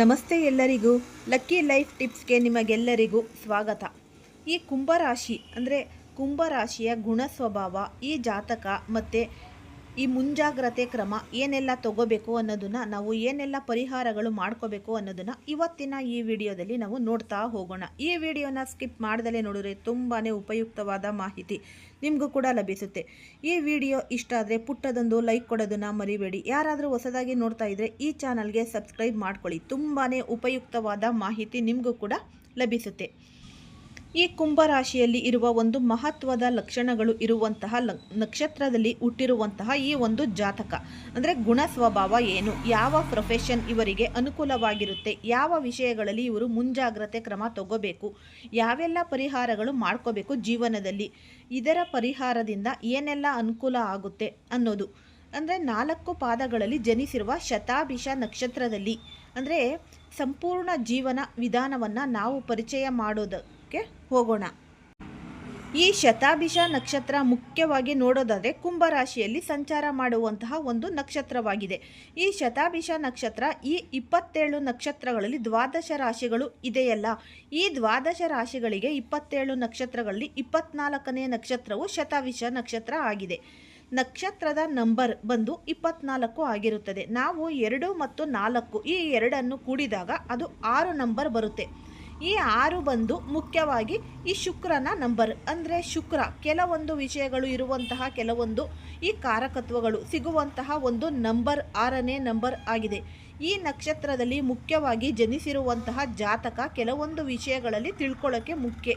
ನಮಸ್ತೆ ಎಲ್ಲರಿಗೂ. Lucky life ಟಿಪ್ಸ್ಗೆ ನಿಮಗೆಲ್ಲರಿಗೂ ಸ್ವಾಗತ. ಈ ಕುಂಭರಾಶಿ ಅಂದರೆ ಕುಂಭರಾಶಿಯ ಗುಣ ಸ್ವಭಾವ, ಈ ಜಾತಕ ಮತ್ತು ಈ ಮುಂಜಾಗ್ರತೆ ಕ್ರಮ ಏನೆಲ್ಲ ತಗೋಬೇಕು ಅನ್ನೋದನ್ನು ನಾವು ಏನೆಲ್ಲ ಪರಿಹಾರಗಳು ಮಾಡ್ಕೋಬೇಕು ಅನ್ನೋದನ್ನು ಇವತ್ತಿನ ಈ ವಿಡಿಯೋದಲ್ಲಿ ನಾವು ನೋಡ್ತಾ ಹೋಗೋಣ. ಈ ವಿಡಿಯೋನ ಸ್ಕಿಪ್ ಮಾಡ್ದಲೇ ನೋಡಿದ್ರೆ ತುಂಬಾ ಉಪಯುಕ್ತವಾದ ಮಾಹಿತಿ ನಿಮಗೂ ಕೂಡ ಲಭಿಸುತ್ತೆ. ಈ ವಿಡಿಯೋ ಇಷ್ಟ ಆದರೆ ಪುಟ್ಟದೊಂದು ಲೈಕ್ ಕೊಡೋದನ್ನು ಮರಿಬೇಡಿ. ಯಾರಾದರೂ ಹೊಸದಾಗಿ ನೋಡ್ತಾ ಇದ್ದರೆ ಈ ಚಾನಲ್ಗೆ ಸಬ್ಸ್ಕ್ರೈಬ್ ಮಾಡ್ಕೊಳ್ಳಿ. ತುಂಬಾ ಉಪಯುಕ್ತವಾದ ಮಾಹಿತಿ ನಿಮಗೂ ಕೂಡ ಲಭಿಸುತ್ತೆ. ಈ ಕುಂಭರಾಶಿಯಲ್ಲಿ ಇರುವ ಒಂದು ಮಹತ್ವದ ಲಕ್ಷಣಗಳು ಇರುವಂತಹ ನಕ್ಷತ್ರದಲ್ಲಿ ಹುಟ್ಟಿರುವಂತಹ ಈ ಒಂದು ಜಾತಕ. ಅಂದರೆ ಗುಣ ಸ್ವಭಾವ ಏನು? ಯಾವ ಪ್ರೊಫೆಷನ್ ಇವರಿಗೆ ಅನುಕೂಲವಾಗಿರುತ್ತೆ? ಯಾವ ವಿಷಯಗಳಲ್ಲಿ ಇವರು ಮುಂಜಾಗ್ರತೆ ಕ್ರಮ ತಗೋಬೇಕು? ಯಾವೆಲ್ಲ ಪರಿಹಾರಗಳು ಮಾಡ್ಕೋಬೇಕು ಜೀವನದಲ್ಲಿ? ಇದರ ಪರಿಹಾರದಿಂದ ಏನೆಲ್ಲ ಅನುಕೂಲ ಆಗುತ್ತೆ ಅನ್ನೋದು. ಅಂದರೆ ನಾಲ್ಕು ಪಾದಗಳಲ್ಲಿ ಜನಿಸಿರುವ ಶತಾಭಿಷ ನಕ್ಷತ್ರದಲ್ಲಿ. ಅಂದರೆ ಸಂಪೂರ್ಣ ಜೀವನ ವಿಧಾನವನ್ನು ನಾವು ಪರಿಚಯ ಮಾಡೋದಕ್ಕೆ ಹೋಗೋಣ. ಈ ಶತಾಭಿಷ ನಕ್ಷತ್ರ ಮುಖ್ಯವಾಗಿ ನೋಡೋದಾದರೆ ಕುಂಭರಾಶಿಯಲ್ಲಿ ಸಂಚಾರ ಮಾಡುವಂತಹ ಒಂದು ನಕ್ಷತ್ರವಾಗಿದೆ. ಈ ಶತಾಭಿಷ ನಕ್ಷತ್ರ ಈ ಇಪ್ಪತ್ತೇಳು ನಕ್ಷತ್ರಗಳಲ್ಲಿ ದ್ವಾದಶ ರಾಶಿಗಳು ಇದೆಯಲ್ಲ. ಈ ದ್ವಾದಶ ರಾಶಿಗಳಿಗೆ ಇಪ್ಪತ್ತೇಳು ನಕ್ಷತ್ರಗಳಲ್ಲಿ ಇಪ್ಪತ್ನಾಲ್ಕನೇ ನಕ್ಷತ್ರವು ಶತಾಭಿಷ ನಕ್ಷತ್ರ ಆಗಿದೆ. ನಕ್ಷತ್ರದ ನಂಬರ್ ಬಂದು ಇಪ್ಪತ್ನಾಲ್ಕು ಆಗಿರುತ್ತದೆ. ನಾವು ಎರಡು ಮತ್ತು ನಾಲ್ಕು ಈ ಎರಡನ್ನು ಕೂಡಿದಾಗ ಅದು ಆರು ನಂಬರ್ ಬರುತ್ತೆ. ಈ ಆರು ಬಂದು ಮುಖ್ಯವಾಗಿ ಈ ಶುಕ್ರನ ನಂಬರ್ ಅಂದರೆ ಶುಕ್ರ. ಕೆಲವೊಂದು ವಿಷಯಗಳು ಇರುವಂತಹ ಕೆಲವೊಂದು ಈ ಕಾರಕತ್ವಗಳು ಸಿಗುವಂತಹ ಒಂದು ನಂಬರ್ ಆರನೇ ನಂಬರ್ ಆಗಿದೆ. ಈ ನಕ್ಷತ್ರದಲ್ಲಿ ಮುಖ್ಯವಾಗಿ ಜನಿಸಿರುವಂತಹ ಜಾತಕ ಕೆಲವೊಂದು ವಿಷಯಗಳಲ್ಲಿ ತಿಳ್ಕೊಳ್ಳೋಕ್ಕೆ ಮುಖ್ಯ.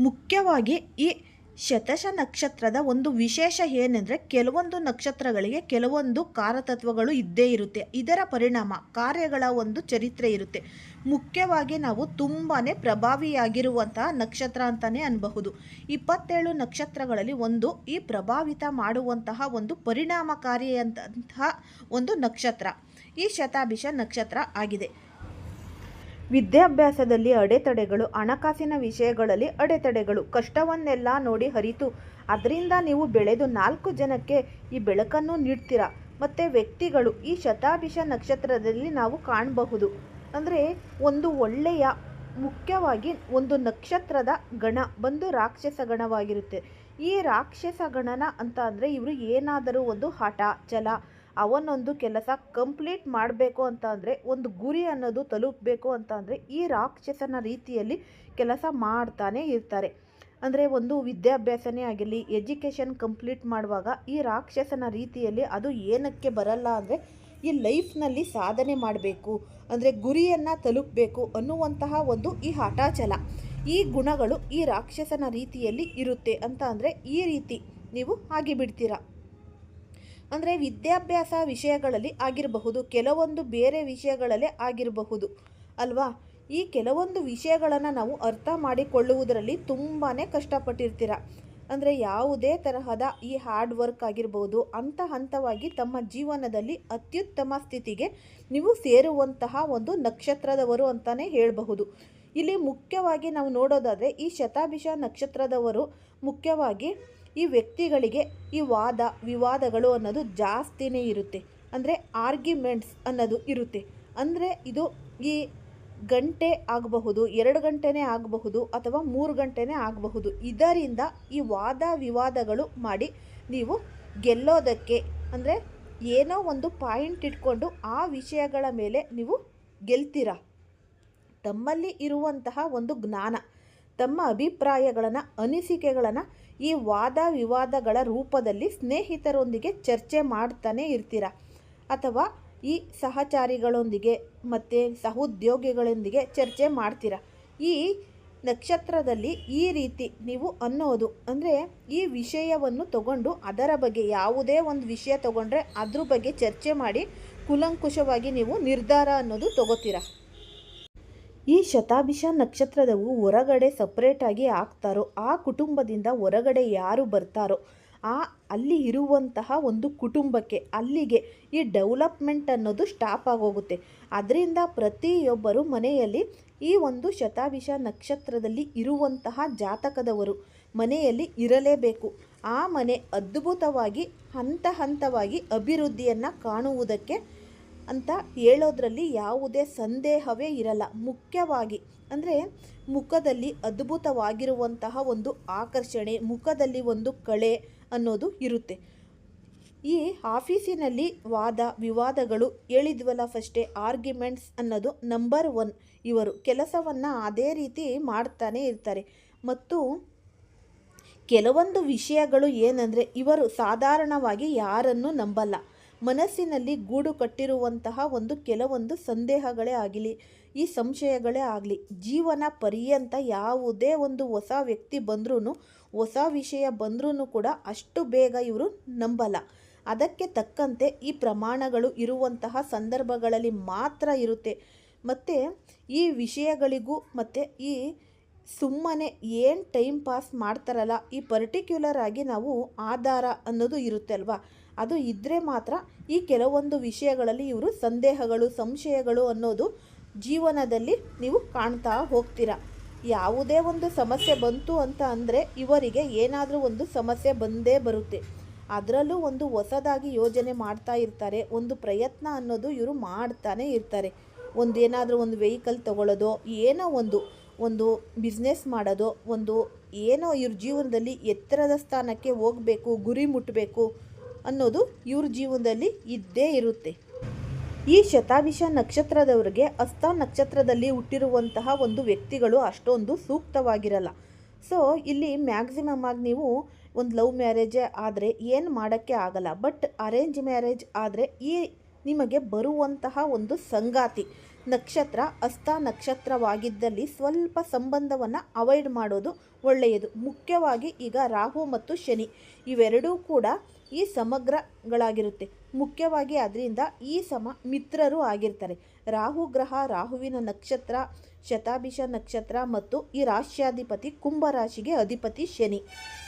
ಮುಖ್ಯವಾಗಿ ಈ ಶತಶ ನಕ್ಷತ್ರದ ಒಂದು ವಿಶೇಷ ಏನೆಂದರೆ ಕೆಲವೊಂದು ನಕ್ಷತ್ರಗಳಿಗೆ ಕೆಲವೊಂದು ಕಾರತತ್ವಗಳು ಇದ್ದೇ ಇರುತ್ತೆ. ಇದರ ಪರಿಣಾಮ ಕಾರ್ಯಗಳ ಒಂದು ಚರಿತ್ರೆ ಇರುತ್ತೆ. ಮುಖ್ಯವಾಗಿ ನಾವು ತುಂಬಾ ಪ್ರಭಾವಿಯಾಗಿರುವಂತಹ ನಕ್ಷತ್ರ ಅಂತಲೇ ಅನ್ಬಹುದು. ಇಪ್ಪತ್ತೇಳು ನಕ್ಷತ್ರಗಳಲ್ಲಿ ಒಂದು ಈ ಪ್ರಭಾವಿತ ಮಾಡುವಂತಹ ಒಂದು ಪರಿಣಾಮಕಾರಿಯಂತಹ ಒಂದು ನಕ್ಷತ್ರ. ಈ ಶತಾಭಿಷ ನಕ್ಷತ್ರ ಆಗಿದೆ. ವಿದ್ಯಾಭ್ಯಾಸದಲ್ಲಿ ಅಡೆತಡೆಗಳು, ಹಣಕಾಸಿನ ವಿಷಯಗಳಲ್ಲಿ ಅಡೆತಡೆಗಳು, ಕಷ್ಟವನ್ನೆಲ್ಲ ನೋಡಿ ಹರಿತು. ಅದರಿಂದ ನೀವು ಬೆಳೆದು ನಾಲ್ಕು ಜನಕ್ಕೆ ಈ ಬೆಳಕನ್ನು ನೀಡ್ತೀರಾ? ಮತ್ತು ವ್ಯಕ್ತಿಗಳು ಈ ಶತಾಭಿಷ ನಕ್ಷತ್ರದಲ್ಲಿ ನಾವು ಕಾಣಬಹುದು. ಅಂದರೆ ಒಂದು ಒಳ್ಳೆಯ, ಮುಖ್ಯವಾಗಿ ಒಂದು ನಕ್ಷತ್ರದ ಗಣ, ಬಂದು ರಾಕ್ಷಸ ಗಣವಾಗಿರುತ್ತೆ. ಈ ರಾಕ್ಷಸ ಗಣನ ಅಂತ ಅಂದರೆ ಇವರು ಏನಾದರೂ ಒಂದು ಹಠ, ಛಲ ಅವನೊಂದು ಕೆಲಸ ಕಂಪ್ಲೀಟ್ ಮಾಡಬೇಕು ಅಂತ ಅಂದರೆ, ಒಂದು ಗುರಿ ಅನ್ನೋದು ತಲುಪಬೇಕು ಅಂತ ಅಂದರೆ, ಈ ರಾಕ್ಷಸನ ರೀತಿಯಲ್ಲಿ ಕೆಲಸ ಮಾಡ್ತಾನೆ ಇರ್ತಾರೆ. ಅಂದರೆ, ಒಂದು ವಿದ್ಯಾಭ್ಯಾಸನೇ ಆಗಿರಲಿ, ಎಜುಕೇಷನ್ ಕಂಪ್ಲೀಟ್ ಮಾಡುವಾಗ ಈ ರಾಕ್ಷಸನ ರೀತಿಯಲ್ಲಿ ಅದು ಏನಕ್ಕೆ ಬರಲ್ಲ ಅಂದರೆ, ಈ ಲೈಫ್ನಲ್ಲಿ ಸಾಧನೆ ಮಾಡಬೇಕು, ಅಂದರೆ ಗುರಿಯನ್ನು ತಲುಪಬೇಕು ಅನ್ನುವಂತಹ ಒಂದು ಈ ಹಠಾಚಲ. ಈ ಗುಣಗಳು ಈ ರಾಕ್ಷಸನ ರೀತಿಯಲ್ಲಿ ಇರುತ್ತೆ ಅಂತ ಅಂದರೆ, ಈ ರೀತಿ ನೀವು ಆಗಿಬಿಡ್ತೀರಾ. ಅಂದರೆ ವಿದ್ಯಾಭ್ಯಾಸ ವಿಷಯಗಳಲ್ಲಿ ಆಗಿರಬಹುದು, ಕೆಲವೊಂದು ಬೇರೆ ವಿಷಯಗಳಲ್ಲೇ ಆಗಿರಬಹುದು ಅಲ್ವಾ? ಈ ಕೆಲವೊಂದು ವಿಷಯಗಳನ್ನು ನಾವು ಅರ್ಥ ಮಾಡಿಕೊಳ್ಳುವುದರಲ್ಲಿ ತುಂಬಾ ಕಷ್ಟಪಟ್ಟಿರ್ತೀರ? ಅಂದರೆ ಯಾವುದೇ ತರಹದ ಈ ಹಾರ್ಡ್ ವರ್ಕ್ ಆಗಿರ್ಬೋದು, ಹಂತ ಹಂತವಾಗಿ ತಮ್ಮ ಜೀವನದಲ್ಲಿ ಅತ್ಯುತ್ತಮ ಸ್ಥಿತಿಗೆ ನೀವು ಸೇರುವಂತಹ ಒಂದು ನಕ್ಷತ್ರದವರು ಅಂತಲೇ ಹೇಳಬಹುದು. ಇಲ್ಲಿ ಮುಖ್ಯವಾಗಿ ನಾವು ನೋಡೋದಾದರೆ ಈ ಶತಾಭಿಷ ನಕ್ಷತ್ರದವರು ಮುಖ್ಯವಾಗಿ ಈ ವ್ಯಕ್ತಿಗಳಿಗೆ ಈ ವಾದ, ವಿವಾದಗಳು ಅನ್ನೋದು ಜಾಸ್ತಿನೇ ಇರುತ್ತೆ. ಅಂದರೆ ಆರ್ಗ್ಯುಮೆಂಟ್ಸ್ ಅನ್ನೋದು ಇರುತ್ತೆ. ಅಂದರೆ ಇದು ಈ ಗಂಟೆ ಆಗಬಹುದು, ಎರಡು ಗಂಟೆನೇ ಆಗಬಹುದು ಅಥವಾ ಮೂರು ಗಂಟೆನೇ ಆಗಬಹುದು. ಇದರಿಂದ ಈ ವಾದ, ವಿವಾದಗಳು ಮಾಡಿ ನೀವು ಗೆಲ್ಲೋದಕ್ಕೆ ಅಂದರೆ ಏನೋ ಒಂದು ಪಾಯಿಂಟ್ ಇಟ್ಕೊಂಡು ಆ ವಿಷಯಗಳ ಮೇಲೆ ನೀವು ಗೆಲ್ತೀರಾ? ತಮ್ಮಲ್ಲಿ ಇರುವಂತಹ ಒಂದು ಜ್ಞಾನ, ತಮ್ಮ ಅಭಿಪ್ರಾಯಗಳನ್ನು, ಅನಿಸಿಕೆಗಳನ್ನು ಈ ವಾದ ವಿವಾದಗಳ ರೂಪದಲ್ಲಿ ಸ್ನೇಹಿತರೊಂದಿಗೆ ಚರ್ಚೆ ಮಾಡ್ತಾನೆ ಇರ್ತೀರ? ಅಥವಾ ಈ ಸಹಚಾರಿಗಳೊಂದಿಗೆ ಮತ್ತು ಸಹೋದ್ಯೋಗಿಗಳೊಂದಿಗೆ ಚರ್ಚೆ ಮಾಡ್ತೀರ? ಈ ನಕ್ಷತ್ರದಲ್ಲಿ ಈ ರೀತಿ ನೀವು ಅನ್ನೋದು, ಅಂದರೆ ಈ ವಿಷಯವನ್ನು ತಗೊಂಡು ಅದರ ಬಗ್ಗೆ ಯಾವುದೇ ಒಂದು ವಿಷಯ ತಗೊಂಡ್ರೆ ಅದ್ರ ಬಗ್ಗೆ ಚರ್ಚೆ ಮಾಡಿ ಕುಲಂಕುಷವಾಗಿ ನೀವು ನಿರ್ಧಾರ ಅನ್ನೋದು ತಗೋತೀರ? ಈ ಶತಾಭಿಷ ನಕ್ಷತ್ರದವು ಹೊರಗಡೆ ಸಪ್ರೇಟಾಗಿ ಆಗ್ತಾರೋ, ಆ ಕುಟುಂಬದಿಂದ ಹೊರಗಡೆ ಯಾರು ಬರ್ತಾರೋ, ಆ ಅಲ್ಲಿ ಇರುವಂತಹ ಒಂದು ಕುಟುಂಬಕ್ಕೆ, ಅಲ್ಲಿಗೆ ಈ ಡೆವಲಪ್ಮೆಂಟ್ ಅನ್ನೋದು ಸ್ಟಾಪ್ ಆಗೋಗುತ್ತೆ. ಅದರಿಂದ ಪ್ರತಿಯೊಬ್ಬರು ಮನೆಯಲ್ಲಿ ಈ ಒಂದು ಶತಾಭಿಷ ನಕ್ಷತ್ರದಲ್ಲಿ ಇರುವಂತಹ ಜಾತಕದವರು ಮನೆಯಲ್ಲಿ ಇರಲೇಬೇಕು. ಆ ಮನೆ ಅದ್ಭುತವಾಗಿ, ಹಂತ ಹಂತವಾಗಿ ಅಭಿವೃದ್ಧಿಯನ್ನು ಕಾಣುವುದಕ್ಕೆ ಅಂತ ಹೇಳೋದ್ರಲ್ಲಿ ಯಾವುದೇ ಸಂದೇಹವೇ ಇರಲ್ಲ. ಮುಖ್ಯವಾಗಿ ಅಂದರೆ ಮುಖದಲ್ಲಿ ಅದ್ಭುತವಾಗಿರುವಂತಹ ಒಂದು ಆಕರ್ಷಣೆ, ಮುಖದಲ್ಲಿ ಒಂದು ಕಳೆ ಅನ್ನೋದು ಇರುತ್ತೆ. ಈ ಆಫೀಸಿನಲ್ಲಿ ವಾದ, ವಿವಾದಗಳು ಹೇಳಿದ್ವಲ್ಲ ಫಸ್ಟೇ ಆರ್ಗ್ಯುಮೆಂಟ್ಸ್ ಅನ್ನೋದು ನಂಬರ್ ಒನ್ ಇವರು. ಕೆಲಸವನ್ನು ಅದೇ ರೀತಿ ಮಾಡ್ತಾನೆ ಇರ್ತಾರೆ. ಮತ್ತು ಕೆಲವೊಂದು ವಿಷಯಗಳು ಏನಂದರೆ ಇವರು ಸಾಧಾರಣವಾಗಿ ಯಾರನ್ನು ನಂಬಲ್ಲ. ಮನಸ್ಸಿನಲ್ಲಿ ಗೂಡು ಕಟ್ಟಿರುವಂತಹ ಒಂದು ಕೆಲವೊಂದು ಸಂದೇಹಗಳೇ ಆಗಲಿ, ಈ ಸಂಶಯಗಳೇ ಆಗಲಿ, ಜೀವನ ಪರ್ಯಂತ ಯಾವುದೇ ಒಂದು ಹೊಸ ವ್ಯಕ್ತಿ ಬಂದ್ರೂ ಹೊಸ ವಿಷಯ ಬಂದ್ರೂ ಕೂಡ ಅಷ್ಟು ಬೇಗ ಇವರು ನಂಬಲ್ಲ. ಅದಕ್ಕೆ ತಕ್ಕಂತೆ ಈ ಪ್ರಮಾಣಗಳು ಇರುವಂತಹ ಸಂದರ್ಭಗಳಲ್ಲಿ ಮಾತ್ರ ಇರುತ್ತೆ. ಮತ್ತು ಈ ವಿಷಯಗಳಿಗೂ ಮತ್ತು ಈ ಸುಮ್ಮನೆ ಏನು ಟೈಮ್ ಪಾಸ್ ಮಾಡ್ತಾರಲ್ಲ, ಈ ಪರ್ಟಿಕ್ಯುಲರ್ ಆಗಿ ನಾವು ಆಧಾರ ಅನ್ನೋದು ಇರುತ್ತೆ ಅಲ್ವಾ ಅದು ಇದ್ದರೆ ಮಾತ್ರ ಈ ಕೆಲವೊಂದು ವಿಷಯಗಳಲ್ಲಿ ಇವರು ಸಂದೇಹಗಳು, ಸಂಶಯಗಳು ಅನ್ನೋದು ಜೀವನದಲ್ಲಿ ನೀವು ಕಾಣ್ತಾ ಹೋಗ್ತೀರ. ಯಾವುದೇ ಒಂದು ಸಮಸ್ಯೆ ಬಂತು ಅಂತ ಅಂದರೆ ಇವರಿಗೆ ಏನಾದರೂ ಒಂದು ಸಮಸ್ಯೆ ಬಂದೇ ಬರುತ್ತೆ. ಅದರಲ್ಲೂ ಒಂದು ಹೊಸದಾಗಿ ಯೋಜನೆ ಮಾಡ್ತಾ ಇರ್ತಾರೆ, ಒಂದು ಪ್ರಯತ್ನ ಅನ್ನೋದು ಇವರು ಮಾಡ್ತಾನೆ ಇರ್ತಾರೆ. ಒಂದು ಏನಾದರೂ ಒಂದು ವೆಹಿಕಲ್ ತಗೊಳ್ಳೋದು ಏನೋ ಒಂದು ಒಂದು ಬಿಸ್ನೆಸ್ ಮಾಡೋದು, ಒಂದು ಏನೋ ಇವ್ರ ಜೀವನದಲ್ಲಿ ಎತ್ತರದ ಸ್ಥಾನಕ್ಕೆ ಹೋಗಬೇಕು, ಗುರಿ ಮುಟ್ಟಬೇಕು ಅನ್ನೋದು ಇವ್ರ ಜೀವನದಲ್ಲಿ ಇದ್ದೇ ಇರುತ್ತೆ. ಈ ಶತಾಭಿಷ ನಕ್ಷತ್ರದವರಿಗೆ ಹಸ್ತ ನಕ್ಷತ್ರದಲ್ಲಿ ಹುಟ್ಟಿರುವಂತಹ ಒಂದು ವ್ಯಕ್ತಿಗಳು ಅಷ್ಟೊಂದು ಸೂಕ್ತವಾಗಿರಲ್ಲ. ಸೊ ಇಲ್ಲಿ ಮ್ಯಾಕ್ಸಿಮಮ್ ಆಗಿ ನೀವು ಒಂದು ಲವ್ ಮ್ಯಾರೇಜೇ ಆದರೆ ಏನು ಮಾಡೋಕ್ಕೆ ಆಗಲ್ಲ. ಬಟ್ ಅರೇಂಜ್ ಮ್ಯಾರೇಜ್ ಆದರೆ ಈ ನಿಮಗೆ ಬರುವಂತಹ ಒಂದು ಸಂಗಾತಿ. ನಕ್ಷತ್ರ ಅಸ್ತ ನಕ್ಷತ್ರವಾಗಿದ್ದಲ್ಲಿ ಸ್ವಲ್ಪ ಸಂಬಂಧವನ್ನು ಅವಾಯ್ಡ್ ಮಾಡೋದು ಒಳ್ಳೆಯದು. ಮುಖ್ಯವಾಗಿ ಈಗ ರಾಹು ಮತ್ತು ಶನಿ ಇವೆರಡೂ ಕೂಡ ಈ ಸಮಗ್ರಗಳಾಗಿರುತ್ತೆ. ಮುಖ್ಯವಾಗಿ ಅದರಿಂದ ಈ ಸಮ ಮಿತ್ರರು ಆಗಿರ್ತಾರೆ. ರಾಹು ಗ್ರಹ, ರಾಹುವಿನ ನಕ್ಷತ್ರ, ಶತಾಭಿಷ ನಕ್ಷತ್ರ ಮತ್ತು ಈ ರಾಶ್ಯಾಧಿಪತಿ ಕುಂಭರಾಶಿಗೆ ಅಧಿಪತಿ ಶನಿ.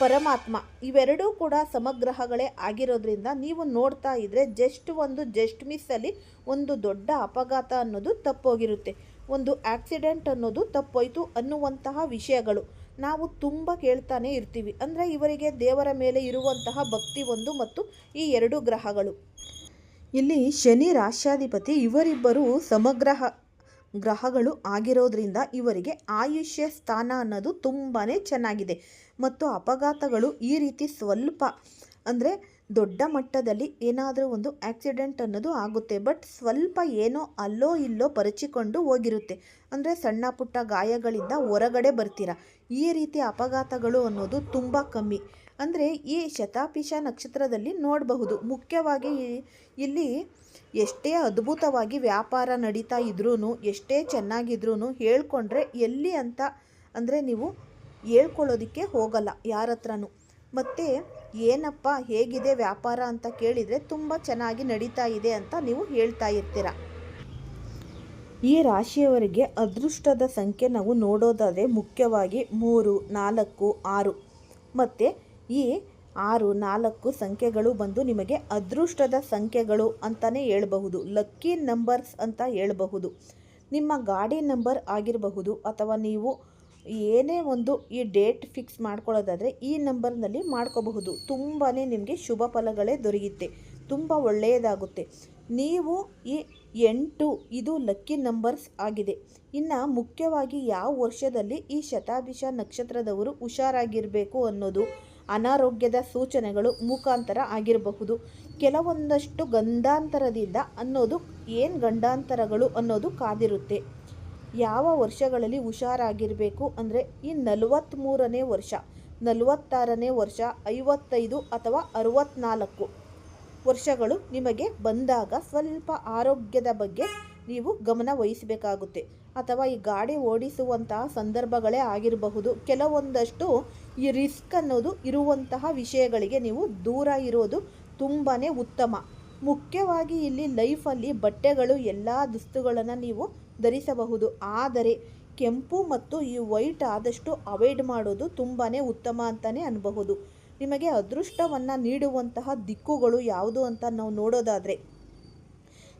ಪರಮಾತ್ಮ ಇವೆರಡೂ ಕೂಡ ಸಮಗ್ರಹಗಳೇ ಆಗಿರೋದ್ರಿಂದ ನೀವು ನೋಡ್ತಾ ಇದ್ದರೆ ಜಸ್ಟ್ ಒಂದು ಜಸ್ಟ್ ಮಿಸ್ಸಲ್ಲಿ ಒಂದು ದೊಡ್ಡ ಅಪಘಾತ ಅನ್ನೋದು ತಪ್ಪೋಗಿರುತ್ತೆ. ಒಂದು ಆಕ್ಸಿಡೆಂಟ್ ಅನ್ನೋದು ತಪ್ಪೋಯ್ತು ಅನ್ನುವಂತಹ ವಿಷಯಗಳು. ನಾವು ತುಂಬ ಕೇಳ್ತಾನೆ ಇರ್ತೀವಿ. ಅಂದರೆ ಇವರಿಗೆ ದೇವರ ಮೇಲೆ ಇರುವಂತಹ ಭಕ್ತಿ ಒಂದು ಮತ್ತು ಈ ಎರಡು ಗ್ರಹಗಳು. ಇಲ್ಲಿ ಶನಿ ರಾಶ್ಯಾಧಿಪತಿ ಇವರಿಬ್ಬರು ಸಮಗ್ರಹ ಗ್ರಹಗಳು ಆಗಿರೋದ್ರಿಂದ ಇವರಿಗೆ ಆಯುಷ್ಯ ಸ್ಥಾನ ಅನ್ನೋದು ತುಂಬಾ ಚೆನ್ನಾಗಿದೆ. ಮತ್ತು ಅಪಘಾತಗಳು ಈ ರೀತಿ ಸ್ವಲ್ಪ ಅಂದರೆ ದೊಡ್ಡ ಮಟ್ಟದಲ್ಲಿ ಏನಾದರೂ ಒಂದು ಆಕ್ಸಿಡೆಂಟ್ ಅನ್ನೋದು ಆಗುತ್ತೆ. ಬಟ್ ಸ್ವಲ್ಪ ಏನೋ ಅಲ್ಲೋ ಇಲ್ಲೋ ಪರಚಿಕೊಂಡು ಹೋಗಿರುತ್ತೆ. ಅಂದರೆ ಸಣ್ಣ ಪುಟ್ಟ ಗಾಯಗಳಿಂದ ಹೊರಗಡೆ ಬರ್ತೀರ? ಈ ರೀತಿ ಅಪಘಾತಗಳು ಅನ್ನೋದು ತುಂಬ ಕಮ್ಮಿ. ಅಂದರೆ ಈ ಶತಾಪಿಷ ನಕ್ಷತ್ರದಲ್ಲಿ ನೋಡಬಹುದು. ಮುಖ್ಯವಾಗಿ ಇಲ್ಲಿ ಎಷ್ಟೇ ಅದ್ಭುತವಾಗಿ ವ್ಯಾಪಾರ ನಡೀತಾ ಇದ್ರೂ ಎಷ್ಟೇ ಚೆನ್ನಾಗಿದ್ರೂ ಹೇಳ್ಕೊಂಡ್ರೆ ಎಲ್ಲಿ ಅಂತ ಅಂದರೆ ನೀವು ಹೇಳ್ಕೊಳ್ಳೋದಕ್ಕೆ ಹೋಗಲ್ಲ ಯಾರ ಹತ್ರನೂ ಮತ್ತು ಏನಪ್ಪ, ಹೇಗಿದೆ ವ್ಯಾಪಾರ ಅಂತ ಕೇಳಿದರೆ ತುಂಬ ಚೆನ್ನಾಗಿ ನಡೀತಾ ಇದೆ ಅಂತ ನೀವು ಹೇಳ್ತಾ ಇರ್ತೀರ. ಈ ರಾಶಿಯವರಿಗೆ ಅದೃಷ್ಟದ ಸಂಖ್ಯೆ ನಾವು ನೋಡೋದಾದರೆ ಮುಖ್ಯವಾಗಿ ಮೂರು, ನಾಲ್ಕು, ಆರು. ಮತ್ತು ಈ ಆರು, ನಾಲ್ಕು ಸಂಖ್ಯೆಗಳು ಬಂದು ನಿಮಗೆ ಅದೃಷ್ಟದ ಸಂಖ್ಯೆಗಳು ಅಂತಲೇ ಹೇಳಬಹುದು. ಲಕ್ಕಿ ನಂಬರ್ಸ್ ಅಂತ ಹೇಳಬಹುದು. ನಿಮ್ಮ ಗಾಡಿ ನಂಬರ್ ಆಗಿರಬಹುದು ಅಥವಾ ನೀವು ಏನೇ ಒಂದು ಈ ಡೇಟ್ ಫಿಕ್ಸ್ ಮಾಡ್ಕೊಳ್ಳೋದಾದರೆ ಈ ನಂಬರ್ನಲ್ಲಿ ಮಾಡ್ಕೋಬಹುದು. ತುಂಬಾ ನಿಮಗೆ ಶುಭ ಫಲಗಳೇ ದೊರೆಯುತ್ತೆ. ತುಂಬ ಒಳ್ಳೆಯದಾಗುತ್ತೆ. ನೀವು ಈ ಎಂಟು, ಇದು ಲಕ್ಕಿ ನಂಬರ್ಸ್ ಆಗಿದೆ. ಇನ್ನು ಮುಖ್ಯವಾಗಿ ಯಾವ ವರ್ಷದಲ್ಲಿ ಈ ಶತಾಭಿಷ ನಕ್ಷತ್ರದವರು ಹುಷಾರಾಗಿರಬೇಕು ಅನ್ನೋದು ಅನಾರೋಗ್ಯದ ಸೂಚನೆಗಳು ಮುಖಾಂತರ ಆಗಿರಬಹುದು. ಕೆಲವೊಂದಷ್ಟು ಗಂಡಾಂತರದಿಂದ ಅನ್ನೋದು ಏನು ಗಂಡಾಂತರಗಳು ಅನ್ನೋದು ಕಾದಿರುತ್ತೆ. ಯಾವ ವರ್ಷಗಳಲ್ಲಿ ಹುಷಾರಾಗಿರಬೇಕು ಅಂದರೆ ಈ ನಲವತ್ತ್ಮೂರನೇ ವರ್ಷ, ನಲವತ್ತಾರನೇ ವರ್ಷ, ಐವತ್ತೈದು ಅಥವಾ ಅರವತ್ತ್ನಾಲ್ಕು ವರ್ಷಗಳು ನಿಮಗೆ ಬಂದಾಗ ಸ್ವಲ್ಪ ಆರೋಗ್ಯದ ಬಗ್ಗೆ ನೀವು ಗಮನ ವಹಿಸಬೇಕಾಗುತ್ತೆ. ಅಥವಾ ಈ ಗಾಡಿ ಓಡಿಸುವಂತಹ ಸಂದರ್ಭಗಳೇ ಆಗಿರಬಹುದು. ಕೆಲವೊಂದಷ್ಟು ಈ ರಿಸ್ಕ್ ಅನ್ನೋದು ಇರುವಂತಹ ವಿಷಯಗಳಿಗೆ ನೀವು ದೂರ ಇರೋದು ತುಂಬಾ ಉತ್ತಮ. ಮುಖ್ಯವಾಗಿ ಇಲ್ಲಿ ಲೈಫಲ್ಲಿ ಬಟ್ಟೆಗಳು ಎಲ್ಲ ದುಸ್ತುಗಳನ್ನು ನೀವು ಧರಿಸಬಹುದು. ಆದರೆ ಕೆಂಪು ಮತ್ತು ಈ ವೈಟ್ ಆದಷ್ಟು ಅವಾಯ್ಡ್ ಮಾಡೋದು ತುಂಬಾ ಉತ್ತಮ ಅಂತಲೇ ಅನ್ಬಹುದು. ನಿಮಗೆ ಅದೃಷ್ಟವನ್ನು ನೀಡುವಂತಹ ದಿಕ್ಕುಗಳು ಯಾವುದು ಅಂತ ನಾವು ನೋಡೋದಾದರೆ,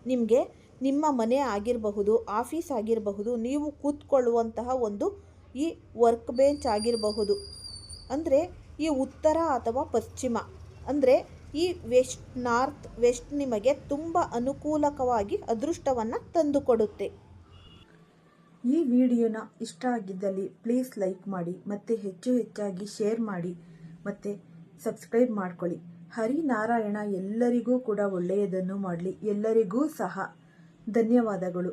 ನಿಮಗೆ ನಿಮ್ಮ ಮನೆ ಆಗಿರಬಹುದು, ಆಫೀಸ್ ಆಗಿರಬಹುದು, ನೀವು ಕೂತ್ಕೊಳ್ಳುವಂತಹ ಒಂದು ಈ ವರ್ಕ್ ಬೆಂಚ್ ಆಗಿರಬಹುದು. ಅಂದರೆ ಈ ಉತ್ತರ ಅಥವಾ ಪಶ್ಚಿಮ, ಅಂದರೆ ಈ ವೆಸ್ಟ್, ನಾರ್ತ್, ವೆಸ್ಟ್ ನಿಮಗೆ ತುಂಬ ಅನುಕೂಲಕವಾಗಿ ಅದೃಷ್ಟವನ್ನು ತಂದುಕೊಡುತ್ತೆ. ಈ ವಿಡಿಯೋನ ಇಷ್ಟ ಆಗಿದ್ದಲ್ಲಿ ಪ್ಲೀಸ್ ಲೈಕ್ ಮಾಡಿ ಮತ್ತು ಹೆಚ್ಚು ಹೆಚ್ಚಾಗಿ ಶೇರ್ ಮಾಡಿ ಮತ್ತು ಸಬ್ಸ್ಕ್ರೈಬ್ ಮಾಡ್ಕೊಳ್ಳಿ. ಹರಿನಾರಾಯಣ ಎಲ್ಲರಿಗೂ ಕೂಡ ಒಳ್ಳೆಯದನ್ನು ಮಾಡಲಿ. ಎಲ್ಲರಿಗೂ ಸಹ ಧನ್ಯವಾದಗಳು.